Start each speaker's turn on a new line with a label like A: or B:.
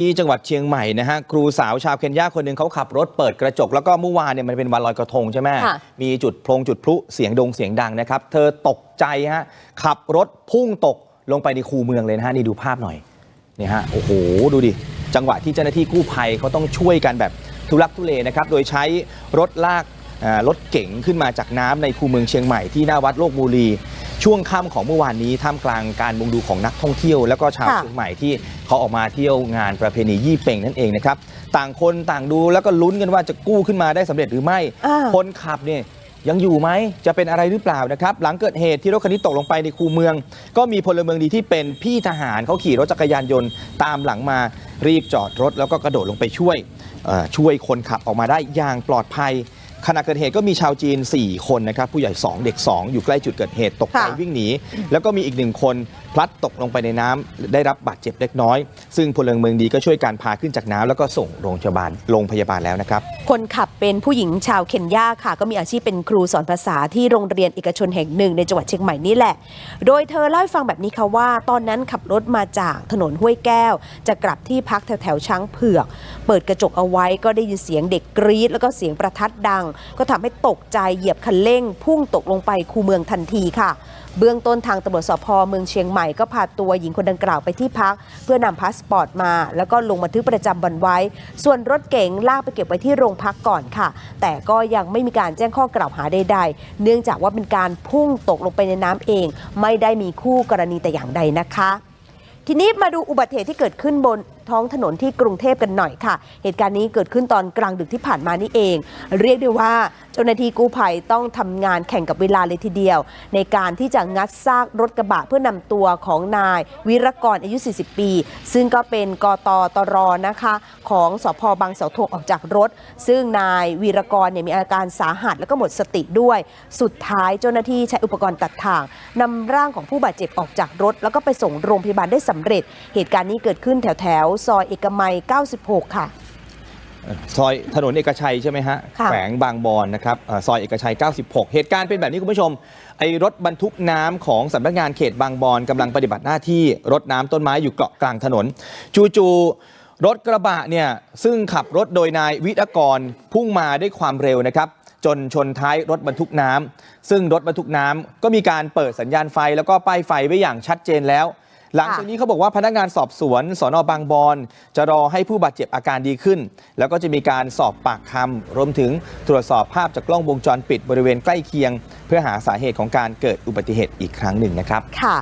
A: ที่จังหวัดเชียงใหม่นะฮะครูสาวชาวเคนยาคนหนึ่งเขาขับรถเปิดกระจก แล้วก็เมื่อวานเนี่ยมันเป็นวันลอยกระทงใช่ไหม
B: ค่ะ
A: มีจุดโพลงจุดพลุเสียงดงเสียงดังนะครับ เธอตกใจฮะขับรถพุ่งตกลงไปในคูเมืองเลยนะฮะนี่ดูภาพหน่อยนี่ฮะโอ้โหดูดิ จังหวะที่เจ้าหน้าที่กู้ภัยเขาต้องช่วยกันแบบทุลักทุเลนะครับโดยใช้รถลากอ่า รถเก๋งขึ้นมาจากน้ำในคูเมืองเชียงใหม่ที่หน้าวัดโลกบุรี ช่วงค่ำของเมื่อวานนี้ท่ามกลางการมุงดูของนักท่องเที่ยว แล้วก็ชาว
B: ค่ะ
A: เชียงใหม่ที่เขาออกมาเที่ยวงานประเพณียี่เป่งนั่นเองนะครับต่างคนต่างดูแล้วก็ลุ้นกันว่าจะกู้ขึ้นมาได้สำเร็จหรือไม่
B: อ่า
A: คนขับเนี่ยยังอยู่ไหม จะเป็นอะไรหรือเปล่านะครับ หลังเกิดเหตุที่รถคันนี้ตกลงไปในคูเมือง ก็มีพลเมืองดีที่เป็นพี่ทหารเขาขี่รถจักรยานยนต์ตามหลังมารีบจอดรถแล้วก็กระโดดลงไปช่วยเอ่อช่วยคนขับออกมาได้อย่างปลอดภัย ขณะเกิดเหตุก็มีชาวจีน 4 คนนะครับ ผู้ใหญ่ 2 เด็ก 2 อยู่ใกล้จุดเกิดเหตุตกใจ
B: ค่ะ
A: วิ่งหนี แล้วก็มีอีกหนึ่งคนพลัดตกลงไปในน้ำได้รับบาดเจ็บเล็กน้อย ซึ่งพลเมืองดีก็ช่วยการพาขึ้นจากน้ำแล้วก็ส่งโรงพยาบาลโรงพยาบาลแล้วนะครับ
B: คนขับเป็นผู้หญิงชาวเคนยาค่ะ ก็มีอาชีพเป็นครูสอนภาษาที่โรงเรียนเอกชนแห่งหนึ่งในจังหวัดเชียงใหม่นี่แหละ โดยเธอเล่าให้ฟังแบบนี้ค่ะว่า ตอนนั้นขับรถมาจากถนนห้วยแก้ว จะกลับที่พักแถวแถวๆช้างเผือก เปิดกระจกเอาไว้ก็ได้ยินเสียงเด็กกรี๊ดแล้วก็เสียงประทัดดังก็ทำให้ตกใจเหยียบคันเร่ง พุ่งตกลงไปคูเมืองทันทีค่ะ เบื้องต้นทางตำรวจสพเมืองเชียงใหม่ก็พาตัวหญิงคนดังกล่าวไปที่พัก เพื่อนำพาสปอร์ตมา แล้วก็ลงบันทึกประจำวันไว้ ส่วนรถเก๋งลากไปเก็บไว้ที่โรงพักก่อนค่ะ แต่ก็ยังไม่มีการแจ้งข้อกล่าวหาใดๆ เนื่องจากว่าเป็นการพุ่งตกลงไปในน้ำเอง ไม่ได้มีคู่กรณีแต่อย่างใดนะคะทีนี้มาดูอุบัติเหตุที่เกิดขึ้นบน ท้องถนนที่กรุงเทพกันหน่อยค่ะ เหตุการณ์นี้เกิดขึ้นตอนกลางดึกที่ผ่านมานี่เอง เรียกได้ว่าเจ้าหน้าที่กู้ภัยต้องทำงานแข่งกับเวลาเลยทีเดียว ในการที่จะงัดซากรถกระบะเพื่อนำตัวของนาย วิรกรอายุ 40 ปี ซึ่งก็เป็นกตตรนะคะ ของสพบางเสาธงออกจากรถ ซึ่งนายวีรกรเนี่ยมีอาการสาหัสแล้วก็หมดสติด้วย สุดท้ายเจ้าหน้าที่ใช้อุปกรณ์ตัดทางนำร่างของผู้บาดเจ็บออกจากรถ แล้วก็ไปส่งโรงพยาบาลได้สำเร็จ เหตุการณ์นี้เกิดขึ้นแถวแถวซอยเอกมัย 96 ค่ะ
A: ซอยถนนเอกชัยใช่ไหมฮะ
B: ค่ะ
A: แขวงบางบอนนะครับเอ่อซอยเอกชัย 96 เหตุการณ์เป็นแบบนี้คุณผู้ชม ไอ้รถบรรทุกน้ำของสำนักงานเขตบางบอนกำลังปฏิบัติหน้าที่รถน้ำต้นไม้อยู่เกาะกลางถนน จู่ๆรถกระบะเนี่ยซึ่งขับรถโดยนายวิทยากรพุ่งมาด้วยความเร็วนะครับ จนชนท้ายรถบรรทุกน้ำซึ่งรถบรรทุกน้ำก็มีการเปิดสัญญาณไฟแล้วก็ป้ายไฟไว้อย่างชัดเจนแล้ว หลังจากนี้เขาบอกว่าพนักงานสอบสวนสอนอบางบอนจะรอให้ผู้บาดเจ็บอาการดีขึ้น แล้วก็จะมีการสอบปากคำรวมถึงตรวจสอบภาพจากกล้องวงจรปิดบริเวณใกล้เคียง เพื่อหาสาเหตุของการเกิดอุบัติเหตุอีกครั้งหนึ่งนะครับ
B: ค่ะ